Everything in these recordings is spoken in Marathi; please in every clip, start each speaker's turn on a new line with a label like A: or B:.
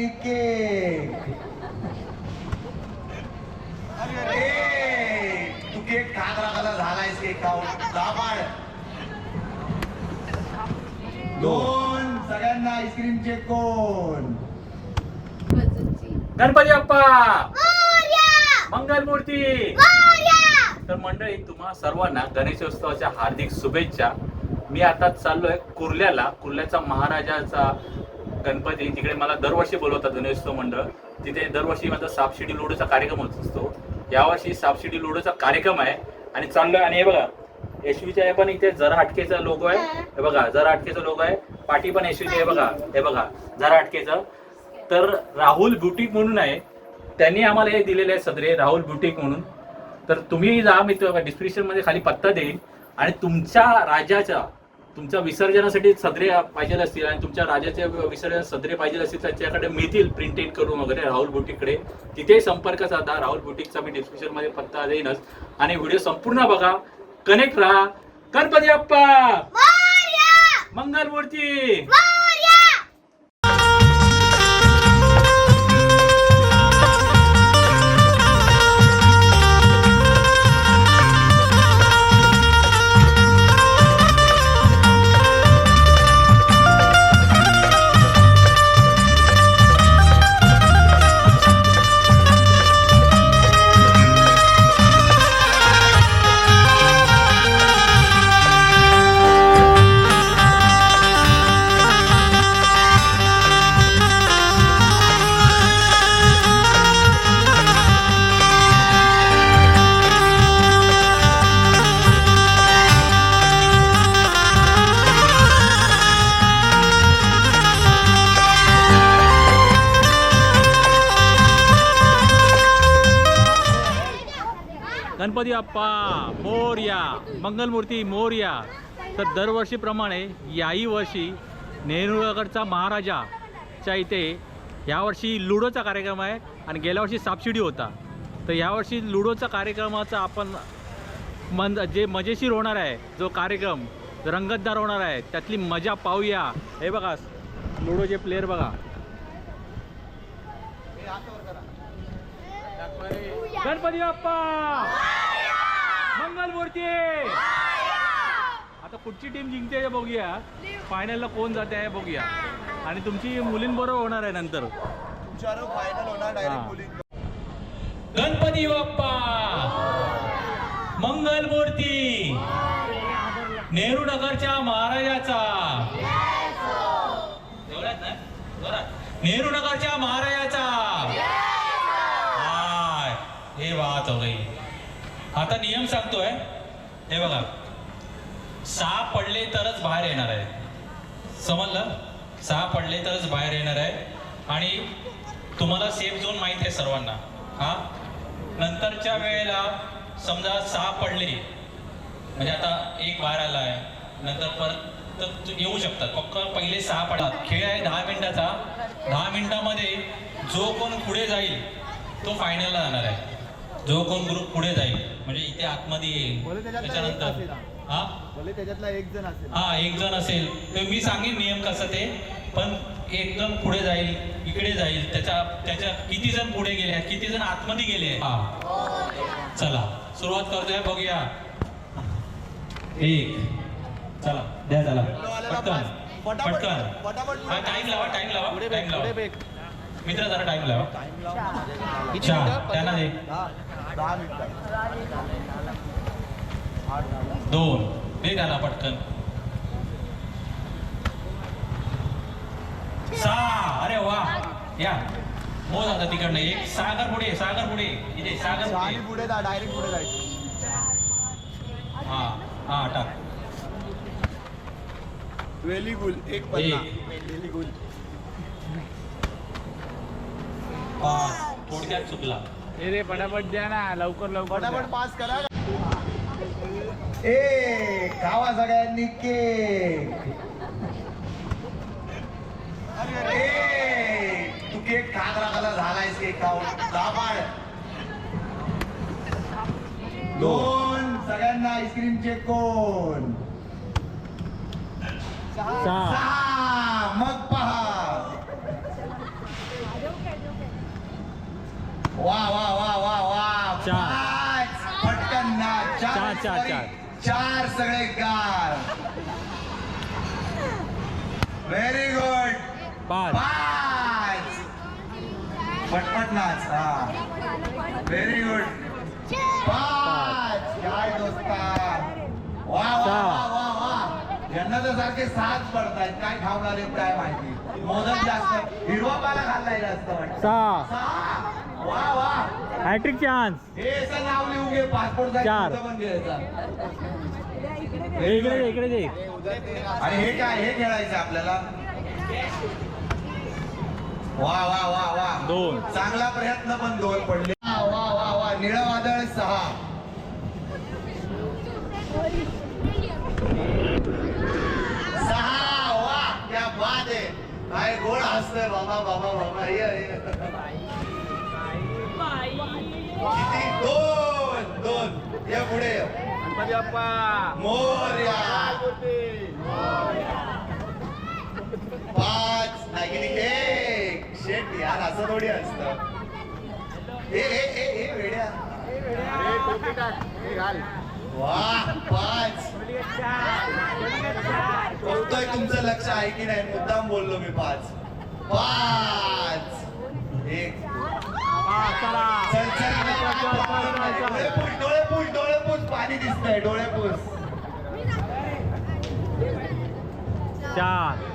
A: सगळ्यांनी केक ए, तू केक खात राखायला झालायस केक खाऊन दाबाड दोन सगळ्यांना आईस्क्रीमचे कोण?
B: गणपती बाप्पा! मंगल मूर्ती! तर मंडळी तुम्हा सर्वांना गणेशोत्सवाच्या हार्दिक शुभेच्छा. मी आता चाललोय कुर्ल्याला. कुर्ल्याचा महाराजाचा गणपती तिकडे मला दरवर्षी बोलवतात गणेशोत्सव मंडळ. तिथे दरवर्षी माझा सापशिडी लुडोचा कार्यक्रम होत असतो. यावर्षी सापशिडी लुडोचा कार्यक्रम आहे आणि चांगलं आणि हे बघा एशवीच्या आहे पण इथे जरा अटकेचा लोगो आहे. हे बघा जरा अटकेचा लोगो आहे. पाठी पण यशवीची आहे बघा. हे बघा जरा हटकेचं. तर राहुल बुटीक म्हणून आहे. त्यांनी आम्हाला हे दिलेले आहे सदरे राहुल बुटीक म्हणून. तर तुम्ही जा मी डिस्क्रिप्शनमध्ये खाली पत्ता देईन. आणि तुमच्या राज्याच्या तुमच्या विसर्जनासाठी सदरे पाहिजे असतील आणि तुमच्या राजाच्या विसर्जन सदरे पाहिजे असतील त्याच्याकडे मिळतील प्रिंटेड करून वगैरे राहुल बुटीककडे. तिथे संपर्क साधा राहुल बुटीकचा मी डिस्क्रिप्शनमध्ये पत्ता देईनच. आणि व्हिडिओ संपूर्ण बघा. कनेक्ट राहा. गणपती बाप्पा! मंगल गणपती बाप्पा मोरया मंगलमूर्ती मोरया. तर दरवर्षीप्रमाणे याही वर्षी नेहरूनगरचा महाराजाच्या इथे यावर्षी लुडोचा कार्यक्रम आहे आणि गेल्या वर्षी सापशिडी होता. तर यावर्षी लुडोचा कार्यक्रमाचा आपण मन जे मजेशीर होणार आहे जो कार्यक्रम रंगतदार होणार आहे त्यातली मजा पाहूया. हे बघा लुडोचे प्लेयर बघा. गणपती बाप्पा! मंगल मूर्ती! आता कुठची टीम जिंकते हे बघूया. फायनलला कोण जाते आहे बघूया. आणि तुमची मुलींबरोबर होणार आहे नंतर.
A: फायनल होणार
B: हा. गणपती बाप्पा! मंगल मूर्ती! नेहरू नगरच्या महाराजाचा. नेहरू नगरच्या महाराजाचा. वाहत हो वा आता नियम सांगतोय हे बघा सहा पडले तरच बाहेर येणार आहे. समजलं? सहा पडले तरच बाहेर येणार आहे. आणि तुम्हाला सेफ झोन माहिती आहे सर्वांना. हा? नंतरच्या वेळेला समजा सहा पडले म्हणजे आता एक बाहेर आला आहे नंतर परत तर येऊ शकतात फक्त पहिले सहा पडतात खेळ आहे दहा मिनिटाचा. दहा मिनिटामध्ये जो कोण पुढे जाईल तो फायनलला जाणार आहे. जो कोण ग्रुप पुढे जाईल म्हणजे इथे आतमध्ये येईल त्याच्यानंतर. हा.
A: त्याच्यातला एक जण असेल.
B: हा एक जण असेल. तर मी सांगेन नियम कसं ते. पण एक जण पुढे जाईल इकडे जाईल त्याच्या त्याच्या किती जण पुढे गेले किती जण आतमध्ये गेले हा. चला सुरुवात करतोय बघूया. एक. चला द्या चला पटकन. पटकन. टाइम लावा टाइम लावा
A: पुढे
B: टाइम लावा. मित्र जरा टाइम लावा. चार. त्यांना
A: झाला.
B: दोन. दे त्याला पटकन. सहा. अरे वा. या. मोज आता तिकडनं. एक सागर पुढे सागर पुढे. इथे सागर पुढे.
A: डायरेक्ट पुढे जायचं.
B: हा हा टाक.
A: वेली गुल एक पन्ना.
B: एक.
A: वेली गुल
B: पाच थोडक्यात चुकला.
C: रे पटापट द्या ना लवकर लवकर
A: फटाफट
C: द्या.
A: पास करा. ए खावा सगळ्यांनी केक ए, तू केक खात राखायला झालायस केक खाऊन. दाबाड दोन सगळ्यांना आईस्क्रीमचे कोण?
C: सहा.
A: सहा. वा वा वा वा वा.
B: चार.
A: पाच. पटकन ना. चार
B: चार, चार,
A: sorry.
B: चार.
A: चार सगळे गार. व्हेरी गुड
B: पाच.
A: पाच. पटपट नाच हा. व्हेरी गुड पाच. काय दोस्ता. वा वा
B: सहा.
A: वा वा. वा यांना तर सारखे सात पडतायत. काय खाऊन आले काय माहिती. मोदक जास्त. हिरवा पाला खाल्लाय जास्त वाटतं.
B: सहा. हॅट्रिक चान्स चार. इकडे दे, इकडे दे.
A: आणि हे काय हे खेळायचं आपल्याला? वा वा वा वा.
B: दोन.
A: चांगला प्रयत्न पण दोन पडले. वा वा वा वा. निळं वादळ सहा. सहा वा. क्या बात आहे. काय गोड हसतोय बाबा बाबा बाबा. ये. किती? दोन दोन. ये पुढे. मोरया. पाच. नाही एक शेट यार असं थोडी असतं. ए ए ए ए वेड्या. वा पाच. बघतोय तुमचं लक्ष आहे की नाही? मुद्दाम बोललो मी पाच. पाच. एक. पाणी दिसतंय डोळे पुस.
B: चार.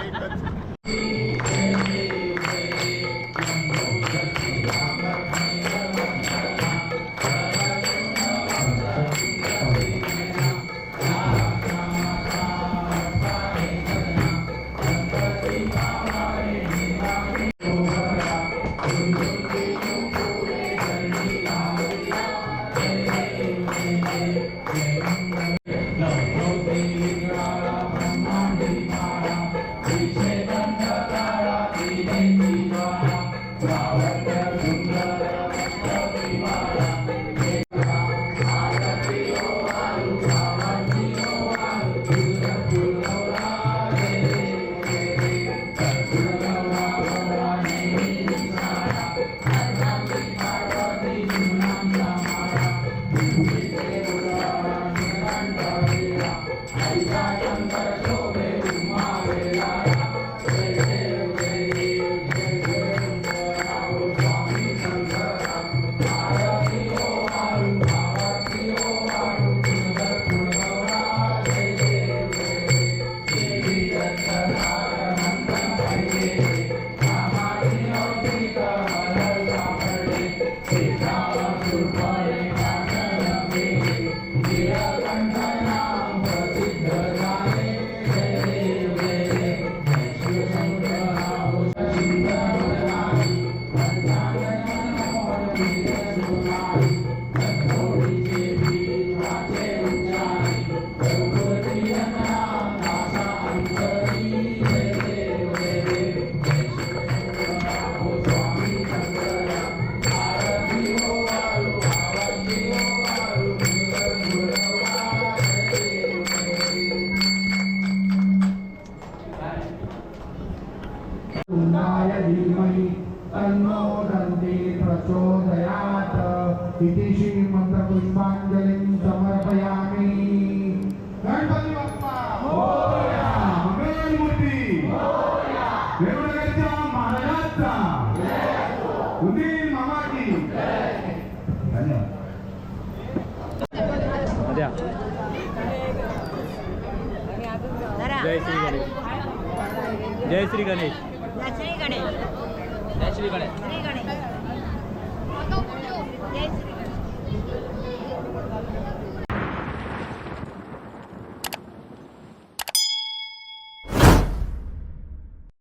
D: anyway.
B: But... Jai Shri Ganesh Jai Shri Ganesh.
C: Shri Ganesh.
B: Jai Shri Ganesh
C: Shri Ganesh. Jai Shri Ganesh.